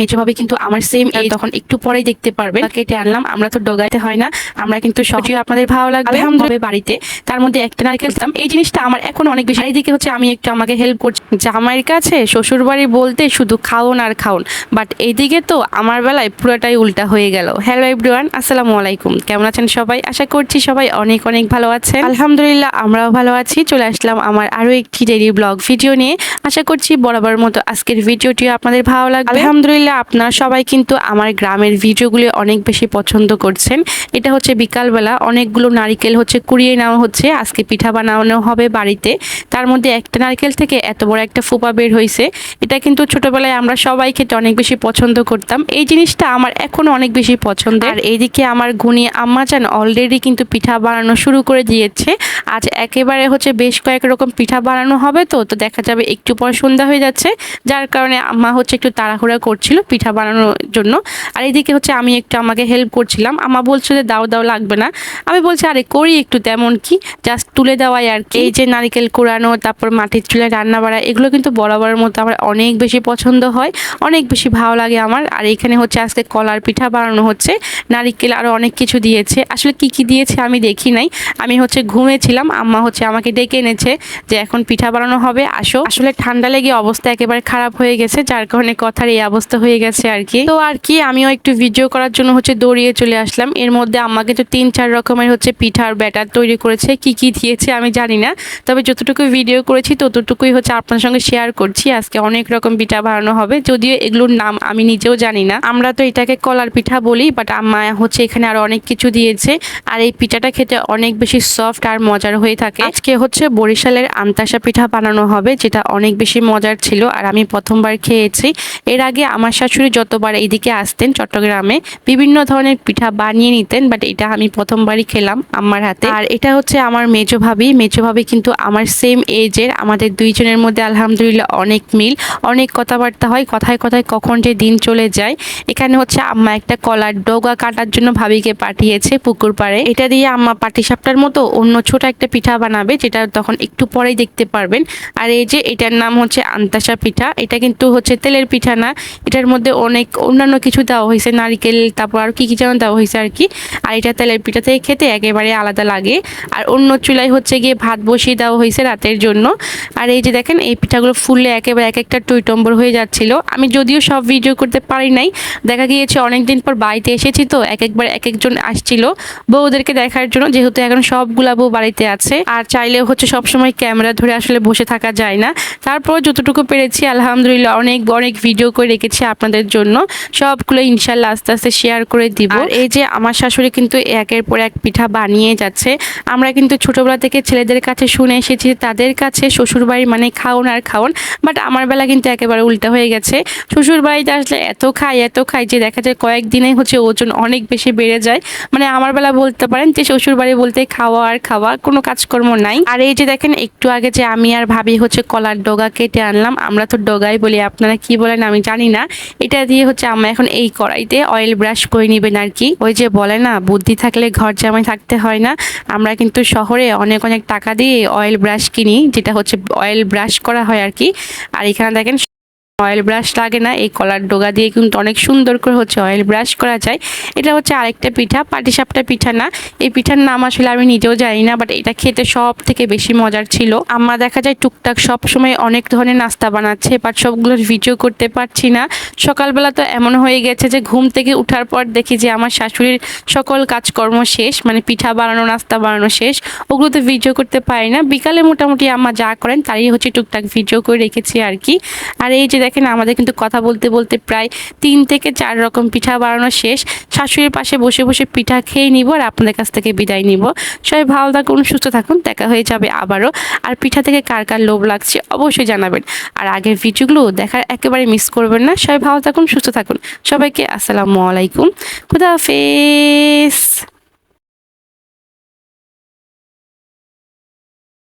মেজো ভাবে কিন্তু আমার সেম এই তখন একটু পরেই দেখতে পারবে। কেটে আনলাম আমরা তো ডগাইতে হয় না আমরা কিন্তু সহজেই আপনাদের ভালো লাগবে। আলহামদুলিল্লাহ বাড়িতে তার মধ্যে একটা নারকেল দিতাম এই জিনিসটা আমার এখন অনেক বেশি এইদিকে হচ্ছে আমি একটু আমাকে হেল্প করছি। জামাইয়ের কাছে শ্বশুর বাড়ি বলতে শুধু খাওন আর খাওন বাট এইদিকে তো আমার বেলায় পুরোটাই উল্টা হয়ে গেল। হ্যালো এভরিওয়ান আসসালামু আলাইকুম। কেমন আছেন সবাই? আশা করছি সবাই অনেক অনেক ভালো আছেন। আলহামদুলিল্লাহ আমরাও ভালো আছি। চলে আসলাম আমার আরও একটি ডেইলি ব্লগ ভিডিও নিয়ে। আশা করছি বরাবর মতো আজকের ভিডিওটি আপনাদের ভালো লাগবে। আলহামদুলিল্লাহ। আপনারা সবাই কিন্তু আমার গ্রামের ভিডিওগুলি অনেক বেশি পছন্দ করছেন। এটা হচ্ছে বিকালবেলা, অনেকগুলো নারিকেল হচ্ছে কুড়িয়ে নেওয়া হচ্ছে। আজকে পিঠা বানানো হবে বাড়িতে। তার মধ্যে একটা নারকেল থেকে এত বড় একটা ফুপা বের হয়েছে এটা কিন্তু ছোটবেলায় আমরা সবাই খেতে অনেক বেশি পছন্দ করতাম। এই জিনিসটা আমার এখনও অনেক বেশি পছন্দ আর এইদিকে আমার গুনি আম্মা চান অলরেডি কিন্তু পিঠা বানানো শুরু করে দিয়েছে। আজ একেবারে হচ্ছে বেশ কয়েক রকম পিঠা বানানো হবে তো তো দেখা যাবে একটু পর সন্ধ্যা হয়ে যাচ্ছে। যার কারণে আম্মা হচ্ছে একটু তাড়াহুড়া করছিল, পিঠা বানানোর জন্য। আর এইদিকে হচ্ছে আমি একটু আমাকে হেল্প করছিলাম। বলছিল যে, দাও দাও, লাগবে না। আমি বলছি, আরে, করি একটু তেমন কি জাস্ট তুলে দেওয়াই আর কি। এই যে নারিকেল কোরানো তারপর মাটির চুলায় রান্না বাড়া এগুলো কিন্তু বরাবরের মতো আমার অনেক বেশি পছন্দ হয়, অনেক বেশি ভালো লাগে আমার। আর এখানে হচ্ছে আজকে কলার পিঠা বানানো হচ্ছে, নারিকেল আরও অনেক কিছু দিয়েছে। আসলে কি কি দিয়েছে আমি দেখি নাই। আমি হচ্ছে ঘুমিয়েছিলাম আম্মা হচ্ছে আমাকে ডেকে এনেছে যে, এখন পিঠা বানানো হবে, আসো। আসলে ঠান্ডা লেগে অবস্থা একেবারে খারাপ হয়ে গেছে, যার কারণে কথার এই অবস্থা হয়ে গেছে আর কি। তো আর কি, আমিও একটু ভিডিও করার জন্য হচ্ছে দৌড়িয়ে চলে আসলাম। এর মধ্যে আমাকে তো তিন চার রকমের হচ্ছে পিঠার ব্যাটার তৈরি করেছে, কি কি দিয়েছে আমি জানি না। তবে যতটুকু ভিডিও করেছি, ততটুকুই হচ্ছে আপনার সঙ্গে শেয়ার করছি। আজকে অনেক রকম পিঠা বানানো হবে, যদিও এগুলোর নাম আমি নিজেও জানি না। আমরা তো এটাকে কলার পিঠা বলি বাট আম্মা হচ্ছে এখানে আরও অনেক কিছু দিয়েছে। আর এই পিঠাটা খেতে অনেক বেশি সফট আর মজার হয়ে থাকে। আজকে হচ্ছে বরিশালের আন্তাসা পিঠা বানানো হবে, যেটা অনেক বেশি মজার ছিল, আর আমি প্রথমবার খেয়েছি। এর আগে আমার শাশুড়ি যতবার এইদিকে আসতেন চট্টগ্রামে, বিভিন্ন ধরনের পিঠা বানিয়ে নিতেন বাট এটা আমি প্রথমবারই খেলাম আমার হাতে। আর এটা হচ্ছে আমার মেজো ভাবি। মেজো ভাবি কিন্তু আমার সেম এজের আমাদের দুইজনের মধ্যে আলহামদুলিল্লাহ অনেক মিল। অনেক কথাবার্তা হয়। কথায় কথায় কখন যে দিন চলে যায়। এখানে হচ্ছে আম্মা একটা কলার ডগা কাটার জন্য ভাবিকে পাঠিয়েছে পুকুর পাড়ে। এটা দিয়ে আম্মা পাটিসাপটার মতো অন্য ছোট একটা পিঠা বানাবে, যেটা তখন একটু পরেই দেখতে পারবেন। আর এই যে এটার নাম হচ্ছে আন্তাসা পিঠা। এটা কিন্তু হচ্ছে তেলের পিঠা না। এটার মধ্যে অনেক অন্যান্য কিছু দেওয়া হয়েছে, নারকেল, তারপর আর কি কি যেন দেওয়া হয়েছে আর কি। আর এটা তেলের পিঠা থেকে খেতে একেবারে আলাদা লাগে। আর অন্য চুলায় হচ্ছে গিয়ে ভাত বসিয়ে দেওয়া হয়েছে রাতের জন্য। আর এই যে দেখেন, এই পিঠাগুলো ফুললে একেবারে এক একটা টইটম্বর হয়ে যাচ্ছিল। আমি যদিও সব ভিডিও করতে পারি নাই, দেখা গিয়েছে অনেকদিন পর বাড়িতে এসেছি তো এক একবার এক একজন আসছিল বউদেরকে দেখার জন্য, যেহেতু এখন সবগুলা বউ বাড়িতে আছে। আর চাইলেও হচ্ছে সবসময় ক্যামেরা ধরে আসলে বসে থাকা যায় না। তারপর যতটুকু পেরেছি, আলহামদুলিল্লাহ অনেক অনেক ভিডিও করে রেখেছি। আপনাদের জন্য। সবগুলো ইনশাল্লাহ আস্তে আস্তে শেয়ার করে দিব। এই যে আমার শাশুড়ি কিন্তু একের পর এক পিঠা বানিয়ে যাচ্ছে। আমরা কিন্তু ছোটবেলা থেকে ছেলেদের কাছে শুনে এসেছি তাদের কাছে শ্বশুর বাড়ি মানে খাওন আর খাওন বাট আমার বেলা কিন্তু একেবারে উল্টা হয়ে গেছে। শ্বশুরবাড়িতে আসলে এত খাই এত খাই যে দেখা যায় কয়েকদিনে হচ্ছে ওজন অনেক বেশি বেড়ে যায়। মানে আমার বেলা বলতে পারেন যে শ্বশুরবাড়ি বলতে খাওয়া আর খাওয়া, কোনো কাজকর্ম নাই। আর এই যে দেখেন একটু আগে যে আমি আর ভাবি হচ্ছে কলার ডগা কেটে আনলাম, আমরা তো ডগাই বলি, আপনারা কি বলেন আমি জানি না। এটা দিয়ে হচ্ছে আমরা এখন এই কড়াইতে অয়েল ব্রাশ করে নেবেন আর কি। ওই যে বলে না, বুদ্ধি থাকলে ঘর জামাই থাকতে হয় না। আমরা কিন্তু শহরে অনেক অনেক টাকা দিয়ে অয়েল ব্রাশ কিনি, যেটা হচ্ছে অয়েল ব্রাশ করা হয় আর কি। আর এখানে দেখেন অয়েল ব্রাশ লাগে না, এই কলার ডোগা দিয়ে কিন্তু অনেক সুন্দর করে হচ্ছে অয়েল ব্রাশ করা যায়। এটা হচ্ছে আরেকটা পিঠা, পাটিসাপটা পিঠা না। এই পিঠার নাম আসলে আমি নিজেও জানি না বাট এটা খেতে সব থেকে বেশি মজার ছিল। আমরা দেখা যায় টুকটাক সব সময় অনেক ধরনের নাস্তা বানাচ্ছে বাট সবগুলোর ভিডিও করতে পারছি না। সকালবেলা তো এমন হয়ে গেছে যে ঘুম থেকে উঠার পর দেখি যে আমার শাশুড়ির সকল কাজকর্ম শেষ মানে পিঠা বানানো, নাস্তা বানানো শেষ। ওগুলো তো ভিডিও করতে পারি না। বিকালে মোটামুটি আম্মা যা করেন, তারই হচ্ছে টুকটাক ভিডিও করে রেখেছি আর কি। আর এই যে দেখেন আমাদের কিন্তু কথা বলতে বলতে প্রায় তিন থেকে চার রকম পিঠা বানানো শেষ। শাশুড়ির পাশে বসে বসে পিঠা খেয়ে নিব আর আপনাদের কাছ থেকে বিদায় নিব। সবাই ভালো থাকুন, সুস্থ থাকুন, দেখা হয়ে যাবে আবারও। আর পিঠা থেকে কার কার লোভ লাগছে অবশ্যই জানাবেন। আর আগের ভিডিওগুলো দেখার একেবারে মিস করবেন না। সবাই ভালো থাকুন, সুস্থ থাকুন। সবাইকে আসসালামু আলাইকুম। খুদা হাফেজ।